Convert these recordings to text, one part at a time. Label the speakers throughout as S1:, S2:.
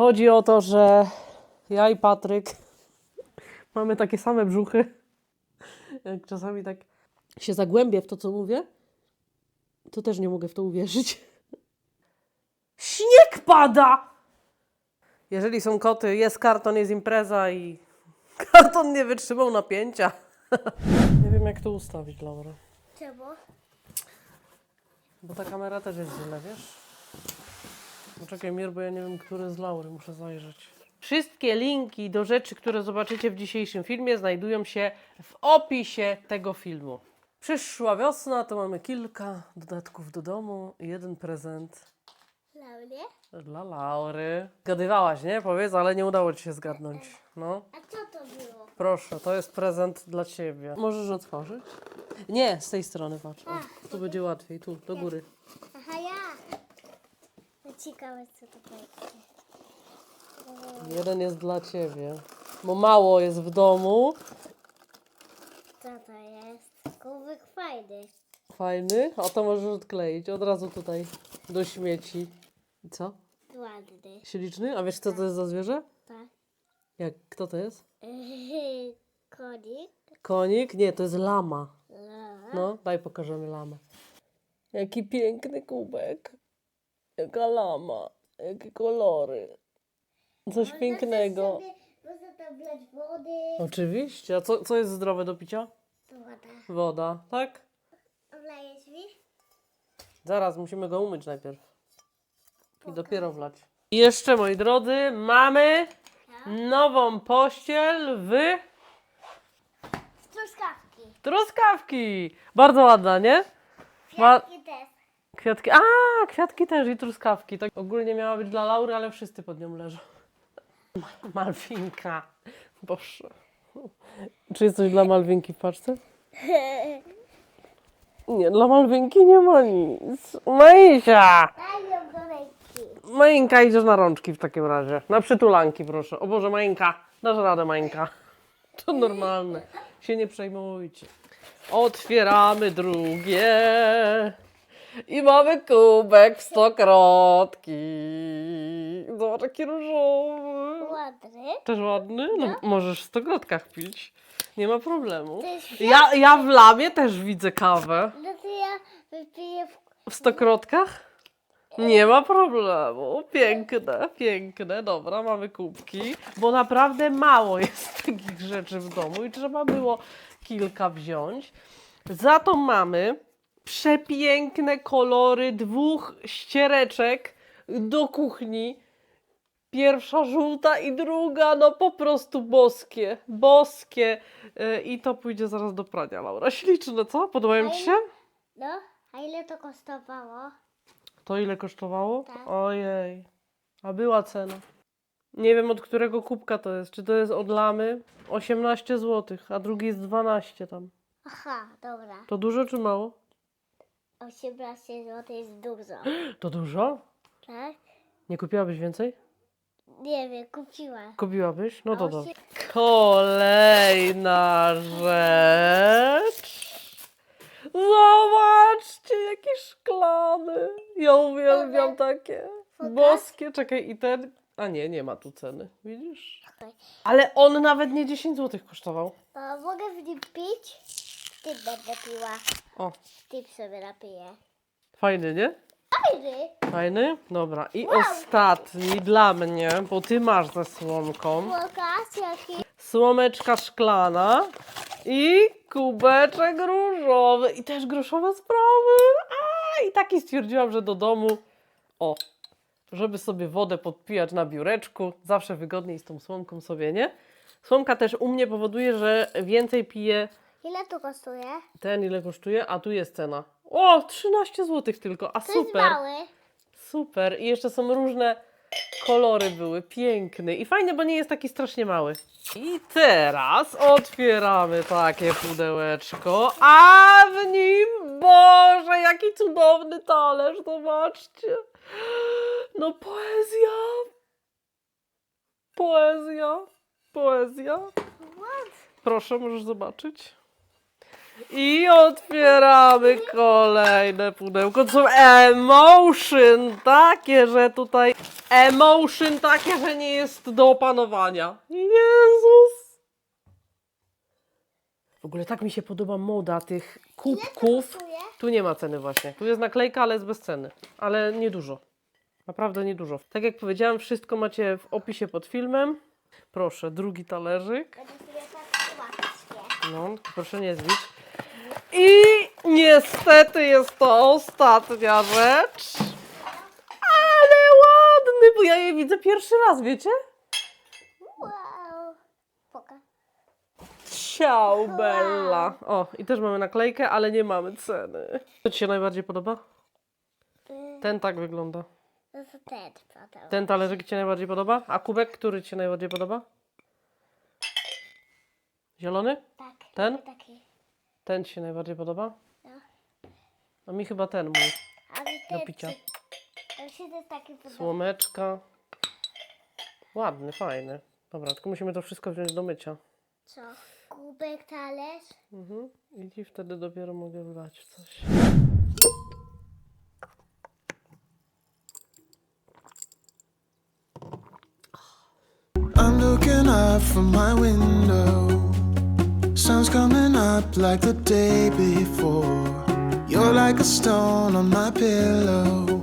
S1: Chodzi o to, że ja i Patryk mamy takie same brzuchy. Jak czasami tak się zagłębię w to, co mówię, to też nie mogę w to uwierzyć. Śnieg pada! Jeżeli są koty, jest karton, jest impreza i karton nie wytrzymał napięcia. nie wiem, jak to ustawić, Laura.
S2: Czemu?
S1: Bo ta kamera też jest źle, wiesz? Poczekaj, Mir, bo ja nie wiem, który z Laury, muszę zajrzeć. Wszystkie linki do rzeczy, które zobaczycie w dzisiejszym filmie, znajdują się w opisie tego filmu. Przyszła wiosna, to mamy kilka dodatków do domu i jeden prezent
S2: Laurie?
S1: dla Laury. Zgadywałaś, nie? Powiedz, ale nie udało ci się zgadnąć. No,
S2: A co to było?
S1: proszę, to jest prezent dla ciebie. Możesz otworzyć? Nie, z tej strony patrz. O, tu będzie łatwiej, tu, do góry.
S2: Ciekawe, co to będzie.
S1: Jeden jest dla ciebie. Bo mało jest w domu.
S2: Co to jest? Kubek fajny.
S1: Fajny. A to możesz odkleić od razu tutaj do śmieci. I co?
S2: Ładny.
S1: Śliczny? A wiesz co to jest za zwierzę?
S2: Tak.
S1: Jak? Kto to jest?
S2: Konik.
S1: Konik? Nie, to jest lama.
S2: La.
S1: No, daj pokażemy lamę. Jaki piękny kubek. Jaka lama. Jakie kolory. Coś pięknego.
S2: Można tam wlać wody.
S1: Oczywiście. A co, co jest zdrowe do picia?
S2: Woda.
S1: Woda, tak?
S2: Wlejesz mi?
S1: Zaraz, musimy go umyć najpierw. I dopiero wlać. I jeszcze, moi drodzy, mamy nową pościel w
S2: truskawki.
S1: truskawki. Bardzo ładna, nie? Ma
S2: Kwiatki też.
S1: Kwiatki. A, kwiatki też i truskawki. Tak ogólnie miała być dla Laury, ale wszyscy pod nią leżą. Ma- Malwinka. Boże. Czy jest coś dla Malwinki w paczce? Nie, dla Malwinki nie ma nic. Maisia! Majinka, idziesz na rączki w takim razie. Na przytulanki, proszę. O Boże, Majinka, dasz radę, Majinka. To normalne. Się nie przejmujcie. Otwieramy drugie. I mamy kubek w stokrotki. Zobacz, jaki różowy.
S2: Ładny.
S1: Też ładny? No, możesz w stokrotkach pić. Nie ma problemu.
S2: To jest
S1: Ja, ja w labie też widzę kawę.
S2: No to ja wypiję w...
S1: W stokrotkach? Nie ma problemu. Piękne, piękne. Dobra, mamy kubki. Bo naprawdę mało jest takich rzeczy w domu i trzeba było kilka wziąć. Za to mamy przepiękne kolory dwóch ściereczek do kuchni. Pierwsza żółta i druga, no po prostu boskie. Boskie. Yy, I to pójdzie zaraz do prania, Laura. Śliczne, co? Podobają ci się?
S2: No, a ile to kosztowało?
S1: To ile kosztowało?
S2: Tak.
S1: Ojej. A była cena. Nie wiem od którego kubka to jest. Czy to jest od lamy? 18 zł, a drugi jest 12 tam.
S2: Aha, dobra.
S1: To dużo czy mało?
S2: 18 zł jest dużo.
S1: To dużo?
S2: Tak?
S1: Nie kupiłabyś więcej?
S2: Nie wiem, kupiłam.
S1: Kupiłabyś? No to dobrze. Kolejna rzecz. Zobaczcie, jaki szklany. Ja uwielbiam takie.
S2: Pokaż.
S1: Boskie. Czekaj, i ten. A nie, nie ma tu ceny. Widzisz?
S2: Okej.
S1: Ale on nawet nie 10 zł kosztował.
S2: A mogę w nim pić? Ty będę piła.
S1: O,
S2: Ty sobie napiję.
S1: fajny, nie?
S2: Fajny.
S1: Fajny? Dobra. I ostatni dla mnie, bo ty masz ze słomką.
S2: Pokaż jaki.
S1: Słomeczka szklana i kubeczek różowy. I też groszowe sprawy. A, i taki stwierdziłam, że do domu. O, żeby sobie wodę podpijać na biureczku. Zawsze wygodniej z tą słomką sobie, nie? Słomka też u mnie powoduje, że więcej piję
S2: Ile to kosztuje?
S1: ten, ile kosztuje, a tu jest cena. O, 13 zł tylko, a
S2: To
S1: super.
S2: jest mały.
S1: Super. I jeszcze są różne kolory były. Piękny. I fajny, bo nie jest taki strasznie mały. I teraz otwieramy takie pudełeczko, a w nim, Boże, jaki cudowny talerz, zobaczcie. No poezja. Poezja. Poezja. Proszę, możesz zobaczyć. I otwieramy kolejne pudełko. To są emotion takie, że tutaj emotion takie, że nie jest do opanowania. Jezus! W ogóle tak mi się podoba moda tych kubków. Tu nie ma ceny właśnie. Tu jest naklejka, ale jest bez ceny. Ale niedużo. Naprawdę niedużo. Tak jak powiedziałam, wszystko macie w opisie pod filmem. Proszę, drugi talerzyk.
S2: Będę sobie tak łatwiej.
S1: No, proszę nie zbić. I niestety jest to ostatnia rzecz. Ale ładny, bo ja je widzę pierwszy raz, wiecie?
S2: Wow. Pokaż.
S1: Ciao, Bella. O, i też mamy naklejkę, ale nie mamy ceny. Co Ci się najbardziej podoba?
S2: Y,
S1: Ten tak wygląda.
S2: To jest ten potem.
S1: Ten talerzyk Ci się najbardziej podoba? A kubek, który Ci się najbardziej podoba? Zielony?
S2: Tak.
S1: Ten?
S2: Taki.
S1: Ten Ci się najbardziej podoba?
S2: No.
S1: A mi chyba ten mój.
S2: A mi
S1: Do
S2: ten
S1: picia.
S2: ci- To się też taki podoba.
S1: Słomeczka. Ładny, fajny. Dobra, tylko musimy to wszystko wziąć do mycia.
S2: Co? Kubek, talerz.
S1: Mhm. I ci wtedy dopiero mogę wlać coś.
S3: I'm looking up from my window. Sun's coming like the day before. You're like a stone on my pillow.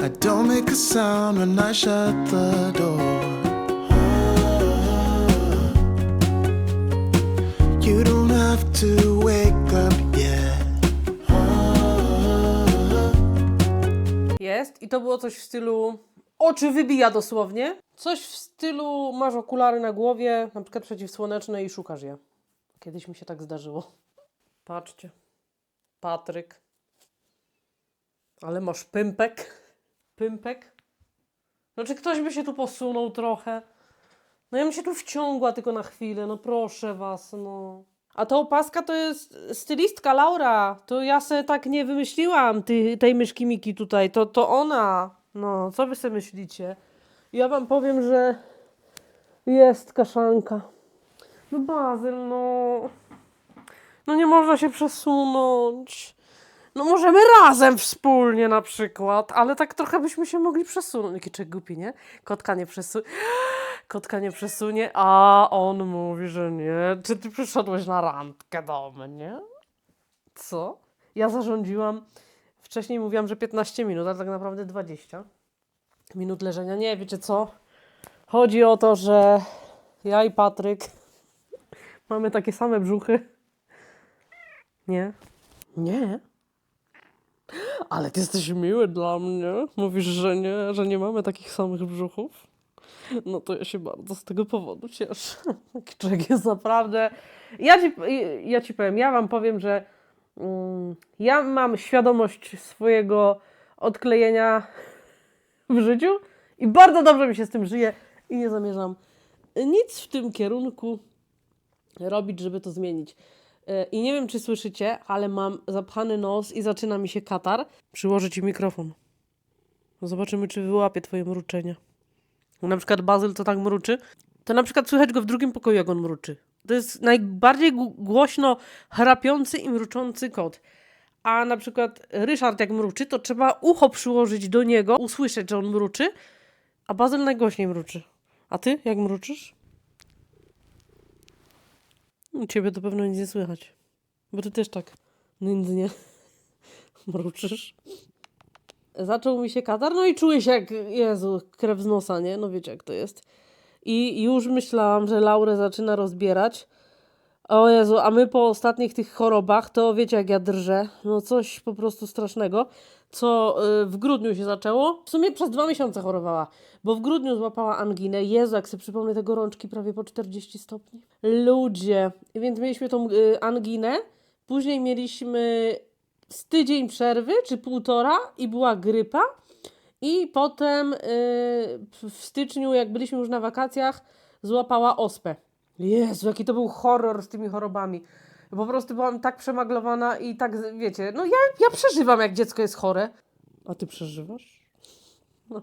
S3: I don't make a sound when I shut the door. You don't have to wake up yet.
S1: Jest i to było coś w stylu oczy wybija dosłownie. Coś w stylu masz okulary na głowie, na przykład przeciwsłoneczne i szukasz je. Kiedyś mi się tak zdarzyło. Patrzcie. Patryk. Ale masz pympek. Pympek. No czy ktoś by się tu posunął trochę? No ja bym się tu wciągła tylko na chwilę, no proszę was, no. A ta opaska to jest stylistka Laura. To ja se tak nie wymyśliłam ty, tej myszki Miki tutaj. To, to ona. No, co wy sobie myślicie? Ja wam powiem, że jest kaszanka. No Bazyl, no. No nie można się przesunąć. No możemy razem wspólnie na przykład, ale tak trochę byśmy się mogli przesunąć. Jaki czek głupi, nie? Kotka nie przesunie. Kotka nie przesunie, a on mówi, że nie. Czy ty przyszedłeś na randkę do mnie? Co? Ja zarządziłam, wcześniej mówiłam, że 15 minut, ale tak naprawdę 20 minut leżenia. Nie, wiecie co? Chodzi o to, że ja i Patryk mamy takie same brzuchy. Nie. Nie. Ale ty jesteś miły dla mnie. Mówisz, że nie, że nie mamy takich samych brzuchów. No to ja się bardzo z tego powodu cieszę. Czek jest naprawdę. Ja ci, ja ci powiem, ja wam powiem, że mm, ja mam świadomość swojego odklejenia w życiu i bardzo dobrze mi się z tym żyje i nie zamierzam nic w tym kierunku robić, żeby to zmienić. E, I nie wiem, czy słyszycie, ale mam zapchany nos i zaczyna mi się katar. Przyłożę ci mikrofon. Zobaczymy, czy wyłapie twoje mruczenie. Na przykład Bazyl to tak mruczy, to na przykład słychać go w drugim pokoju, jak on mruczy. To jest najbardziej głośno chrapiący i mruczący kot. A na przykład Ryszard jak mruczy, to trzeba ucho przyłożyć do niego, usłyszeć, że on mruczy, a Bazyl najgłośniej mruczy. A ty, jak mruczysz? U ciebie to pewno nic nie słychać. Bo ty też tak nędznie mruczysz. Zaczął mi się katar, no i czuję się jak, Jezu, krew z nosa, nie? No wiecie jak to jest. I już myślałam, że Laurę zaczyna rozbierać. O Jezu, a my po ostatnich tych chorobach, to wiecie jak ja drżę. No coś po prostu strasznego. Co y, w grudniu się zaczęło. W sumie przez dwa miesiące chorowała. Bo w grudniu złapała anginę. Jezu, jak sobie przypomnę te gorączki prawie po 40 stopni. Ludzie. Więc mieliśmy tą y, anginę. Później mieliśmy z tydzień przerwy, czy półtora i była grypa. I potem y, w styczniu, jak byliśmy już na wakacjach, złapała ospę. Jezu, jaki to był horror z tymi chorobami. Po prostu byłam tak przemaglowana i tak, wiecie, no ja, ja przeżywam, jak dziecko jest chore. A ty przeżywasz? No.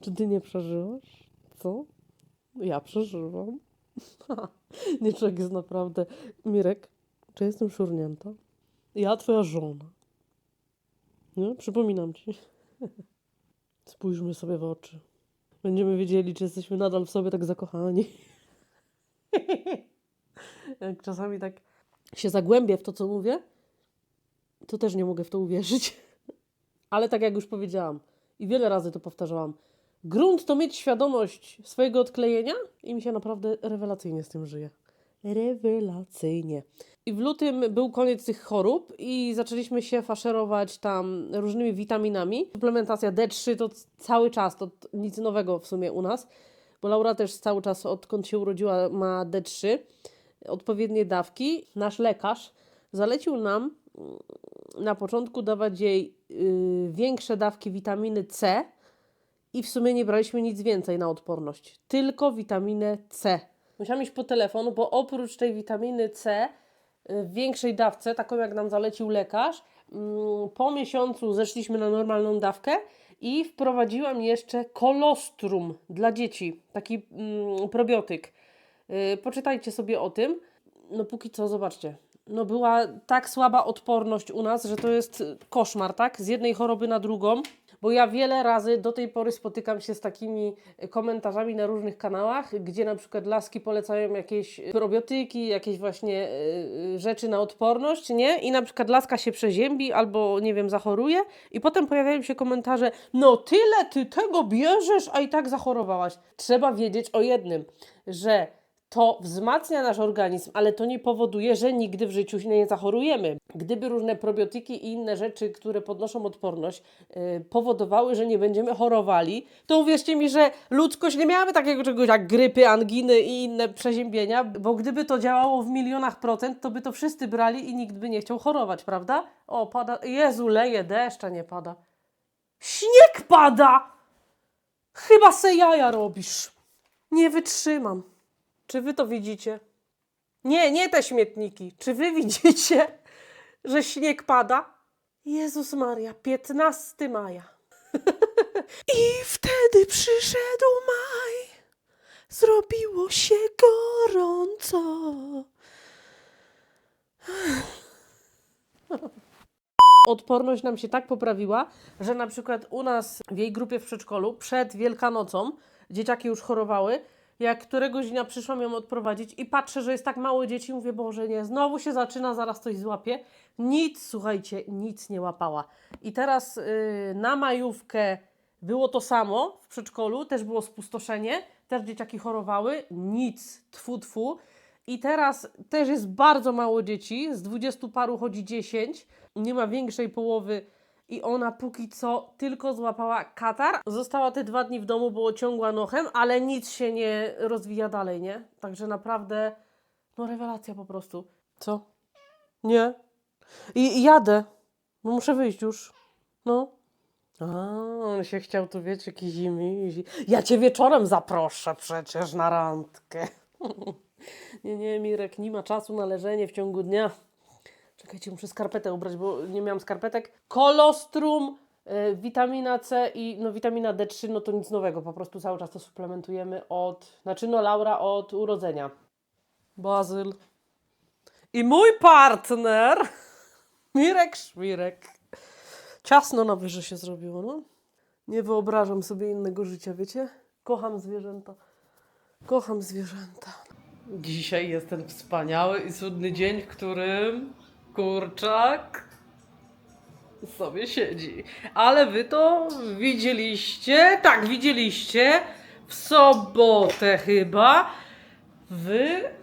S1: Czy ty nie przeżywasz? Co? Ja przeżywam. Nie, człowiek jest naprawdę... Mirek, Czy jestem szurnięta? Ja, twoja żona. Nie? Przypominam ci. Spójrzmy sobie w oczy. Będziemy wiedzieli, czy jesteśmy nadal w sobie tak zakochani. Jak czasami tak się zagłębię w to, co mówię, to też nie mogę w to uwierzyć. Ale tak jak już powiedziałam i wiele razy to powtarzałam, grunt to mieć świadomość swojego odklejenia i mi się naprawdę rewelacyjnie z tym żyje. Rewelacyjnie. I w lutym był koniec tych chorób i zaczęliśmy się faszerować tam różnymi witaminami. Suplementacja D3 to cały czas, to nic nowego w sumie u nas, bo Laura też cały czas, odkąd się urodziła, ma D3, odpowiednie dawki. Nasz lekarz zalecił nam mm, na początku dawać jej y, większe dawki witaminy C i w sumie nie braliśmy nic więcej na odporność, tylko witaminę C. Musiałam iść po telefon, bo oprócz tej witaminy C y, w większej dawce, taką jak nam zalecił lekarz, mm, po miesiącu zeszliśmy na normalną dawkę i wprowadziłam jeszcze kolostrum dla dzieci, taki mm, probiotyk. Y, Poczytajcie sobie o tym. No póki co, zobaczcie. No była tak słaba odporność u nas, że to jest koszmar, tak? Z jednej choroby na drugą. Bo ja wiele razy do tej pory spotykam się z takimi komentarzami na różnych kanałach, gdzie na przykład laski polecają jakieś probiotyki, jakieś właśnie y, rzeczy na odporność, nie? I na przykład laska się przeziębi albo, nie wiem, zachoruje i potem pojawiają się komentarze, no tyle ty tego bierzesz, a i tak zachorowałaś. Trzeba wiedzieć o jednym, że to wzmacnia nasz organizm, ale to nie powoduje, że nigdy w życiu nie zachorujemy. Gdyby różne probiotyki i inne rzeczy, które podnoszą odporność, yy, powodowały, że nie będziemy chorowali, to uwierzcie mi, że ludzkość nie miałaby takiego czegoś jak grypy, anginy i inne przeziębienia, bo gdyby to działało w milionach procent, to by to wszyscy brali i nikt by nie chciał chorować, prawda? O, pada. Jezu, leje deszcz, a nie pada. Śnieg pada! Chyba se jaja robisz. Nie wytrzymam. Czy wy to widzicie? Nie, nie te śmietniki. Czy wy widzicie, że śnieg pada? Jezus Maria, 15 maja. I wtedy przyszedł maj. Zrobiło się gorąco. Odporność nam się tak poprawiła, że na przykład u nas w jej grupie w przedszkolu przed Wielkanocą dzieciaki już chorowały. Jak któregoś dnia przyszłam ją odprowadzić i patrzę, że jest tak mało dzieci, mówię, Boże nie, znowu się zaczyna, zaraz coś złapie. Nic, słuchajcie, nic nie łapała. I teraz yy, na majówkę było to samo w przedszkolu, też było spustoszenie, też dzieciaki chorowały, nic, tfu, tfu. I teraz też jest bardzo mało dzieci, z dwudziestu paru chodzi 10, nie ma większej połowy i ona póki co tylko złapała katar. Została te dwa dni w domu, było ciągła nochem, ale nic się nie rozwija dalej, nie? Także naprawdę, no rewelacja po prostu. Co? Nie? I, jadę, bo muszę wyjść już. No. A, on się chciał tu, wiecie, jakiś zimi. Ja cię wieczorem zaproszę przecież na randkę. nie, nie, Mirek, nie ma czasu na leżenie w ciągu dnia. Czekajcie, muszę skarpetę ubrać, bo nie miałam skarpetek. Kolostrum, y, witamina C i no, witamina D3, no to nic nowego, po prostu cały czas to suplementujemy od, znaczy no Laura od urodzenia. Bazyl. I mój partner, Mirek Szmirek. Ciasno na wyże się zrobiło, no. Nie wyobrażam sobie innego życia, wiecie? Kocham zwierzęta. Kocham zwierzęta. Dzisiaj jest ten wspaniały i cudny dzień, w którym kurczak sobie siedzi. Ale wy to widzieliście, tak, widzieliście w sobotę chyba w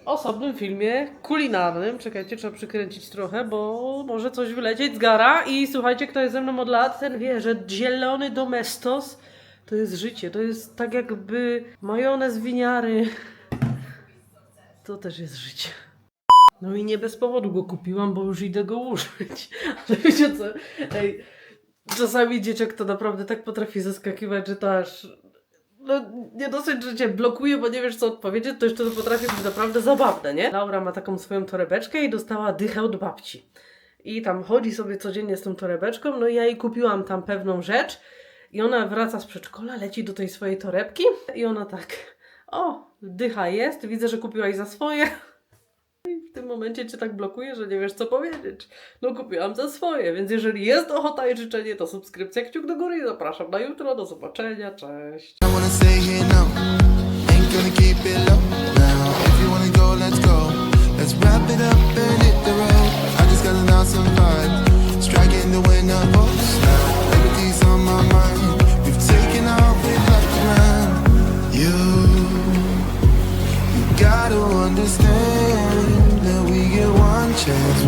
S1: osobnym filmie kulinarnym. Czekajcie, trzeba przykręcić trochę, bo może coś wylecieć z gara. I słuchajcie, kto jest ze mną od lat, ten wie, że zielony domestos to jest życie. To jest tak jakby majonez winiary. To też jest życie. No i nie bez powodu go kupiłam, bo już idę go użyć. Ale wiecie co? Ej, czasami dzieciak to naprawdę tak potrafi zaskakiwać, że to aż... No nie dosyć, że cię blokuje, bo nie wiesz co odpowiedzieć, to jeszcze to potrafi być naprawdę zabawne, nie? Laura ma taką swoją torebeczkę i dostała dychę od babci. I tam chodzi sobie codziennie z tą torebeczką, no i ja jej kupiłam tam pewną rzecz i ona wraca z przedszkola, leci do tej swojej torebki i ona tak, o, dycha jest, widzę, że kupiłaś za swoje. No I w tym momencie cię tak blokuje, że nie wiesz co powiedzieć. No kupiłam za swoje, więc jeżeli jest ochota i życzenie, to subskrypcja kciuk do góry i zapraszam na jutro. Do zobaczenia, cześć.
S3: pictures